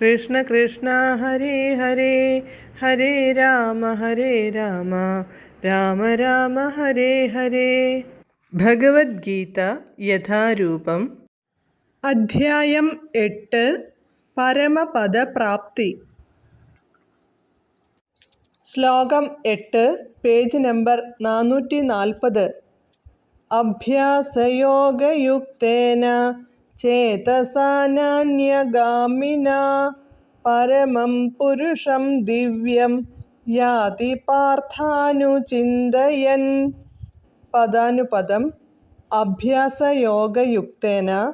കൃഷ്ണ കൃഷ്ണ ഹരേ ഹരേ ഹരേ രാമ ഹരേ രാമ രാമ രാമ ഹരേ ഹരേ. ഭഗവത്ഗീത യഥാരൂപം. അധ്യായം എട്ട് പരമപദപ്രാപ്തി. ശ്ലോകം എട്ട് പേജ് നമ്പർ നാനൂറ്റി നാൽപ്പത് അഭ്യാസയോഗയുക്തേന ചേതസാനാന്യഗാമിന പരമം പുരുഷം ദിവ്യം യാതി പാർത്ഥാനുചിന്തയൻ പദാനുപദം അഭ്യാസയോഗയുക്തേന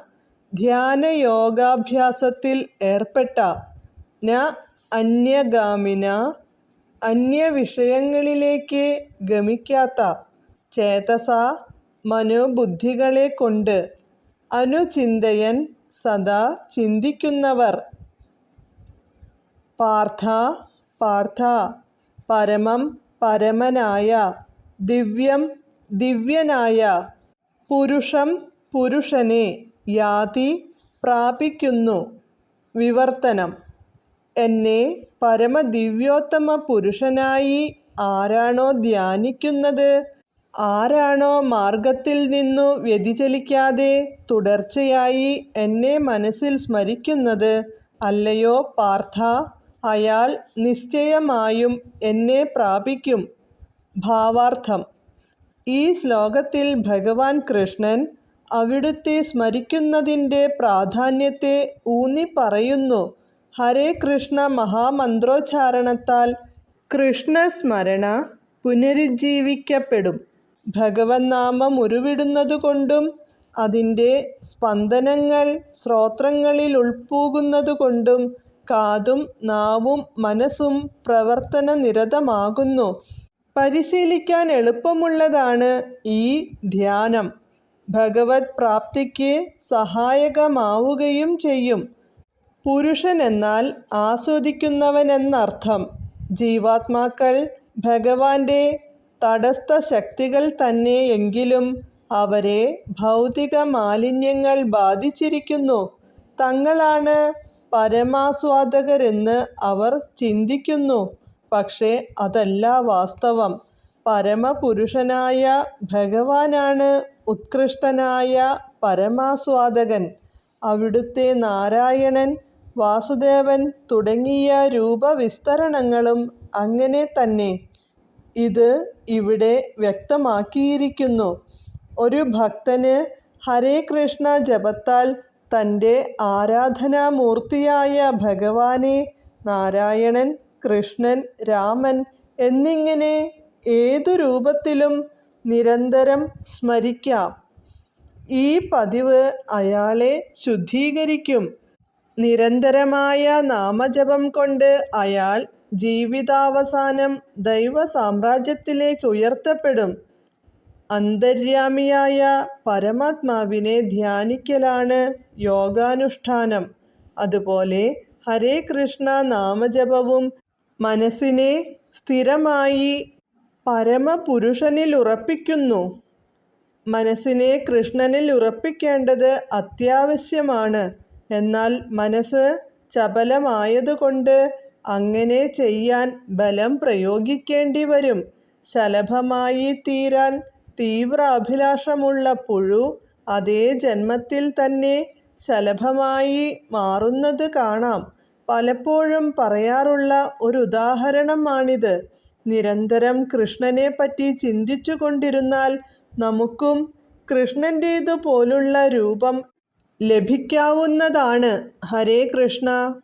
ധ്യാനയോഗാഭ്യാസത്തിൽ ഏർപ്പെട്ട ന അന്യഗാമിന അന്യവിഷയങ്ങളിലേക്ക് ഗമിക്കാത്ത ചേതസ മനോബുദ്ധികളെ കൊണ്ട് അനുചിന്തയൻ സദാ ചിന്തിക്കുന്നവർ. പാർത്ഥ പാർത്ഥ പരമം പരമനായ ദിവ്യം ദിവ്യനായ പുരുഷം പുരുഷനെ യാതി പ്രാപിക്കുന്നു. വിവർത്തനം എന്നെ പരമദിവ്യോത്തമ പുരുഷനായി ആരാണോ ധ്യാനിക്കുന്നത്? ആരാണോ മാർഗത്തിൽ നിന്നു വ്യതിചലിക്കാതെ തുടർച്ചയായി എന്നെ മനസ്സിൽ സ്മരിക്കുന്നത്? അല്ലയോ പാർത്ഥ അയാൾ നിശ്ചയമായും എന്നെ പ്രാപിക്കും. ഭാവാർത്ഥം. ഈ ശ്ലോകത്തിൽ ഭഗവാൻ കൃഷ്ണൻ അവിടുത്തെ സ്മരിക്കുന്നതിന്റെ പ്രാധാന്യത്തെ ഊന്നി പറയുന്നു ഹരേ കൃഷ്ണ മഹാമന്ത്രോച്ചാരണത്താൽ കൃഷ്ണസ്മരണ പുനരുജ്ജീവിക്കപ്പെടും. ഭഗവൻ നാമം ഉരുവിടുന്നതുകൊണ്ടും അതിന്റെ സ്പന്ദനങ്ങൾ ശ്രോത്രങ്ങളിൽ ഉൾപ്പൂകുന്നതുകൊണ്ടും കാതും നാവും മനസ്സും പ്രവർത്തന നിരതമാകുന്നു പരിശീലിക്കാൻ എളുപ്പമുള്ളതാണ് ഈ ധ്യാനം. ഭഗവത് പ്രാപ്തിക്ക് സഹായകമാവുകയും ചെയ്യും. പുരുഷൻ എന്നാൽ ആസ്വദിക്കുന്നവനെന്നർത്ഥം. ജീവാത്മാക്കൾ ഭഗവാന്റെ തടസ്ഥ ശക്തികൾ തന്നെയെങ്കിലും അവരെ ഭൗതിക മാലിന്യങ്ങൾ ബാധിച്ചിരിക്കുന്നു. തങ്ങളാണ് പരമാസ്വാദകരെന്ന് അവർ ചിന്തിക്കുന്നു. പക്ഷേ അതല്ല വാസ്തവം. പരമപുരുഷനായ ഭഗവാനാണ് ഉത്കൃഷ്ടനായ പരമാസ്വാദകൻ. അവിടുത്തെ നാരായണൻ വാസുദേവൻ തുടങ്ങിയ രൂപവിസ്തരണങ്ങളും അങ്ങനെ തന്നെ. ഇത് ഇവിടെ വ്യക്തമാക്കിയിരിക്കുന്നു. ഒരു ഭക്തന് ഹരേ കൃഷ്ണ ജപത്താൽ തന്റെ ആരാധനാമൂർത്തിയായ ഭഗവാനെ നാരായണൻ കൃഷ്ണൻ രാമൻ എന്നിങ്ങനെ ഏതു രൂപത്തിലും നിരന്തരം സ്മരിക്കാം. ഈ പതിവ് അയാളെ ശുദ്ധീകരിക്കും. നിരന്തരമായ നാമജപം കൊണ്ട് അയാൾ ജീവിതാവസാനം ദൈവ സാമ്രാജ്യത്തിലേക്ക് ഉയർത്തപ്പെടും അന്തര്യാമിയായ പരമാത്മാവിനെ ധ്യാനിക്കലാണ് യോഗാനുഷ്ഠാനം. അതുപോലെ ഹരേ കൃഷ്ണ നാമജപവും മനസ്സിനെ സ്ഥിരമായി പരമപുരുഷനിൽ ഉറപ്പിക്കുന്നു മനസ്സിനെ കൃഷ്ണനിൽ ഉറപ്പിക്കേണ്ടത് അത്യാവശ്യമാണ്. എന്നാൽ മനസ്സ് ചപലമായതുകൊണ്ട് അങ്ങനെ ചെയ്യാൻ ബലം പ്രയോഗിക്കേണ്ടി വരും. ശലഭമായി തീരാൻ തീവ്ര അഭിലാഷമുള്ള പുഴു അതേ ജന്മത്തിൽ തന്നെ ശലഭമായി മാറുന്നത് കാണാം. പലപ്പോഴും പറയാറുള്ള ഒരു ഉദാഹരണമാണിത്. നിരന്തരം കൃഷ്ണനെ പറ്റി ചിന്തിച്ചു കൊണ്ടിരുന്നാൽ നമുക്കും കൃഷ്ണന്റേതു പോലുള്ള രൂപം ലഭിക്കാവുന്നതാണ്. ഹരേ കൃഷ്ണ.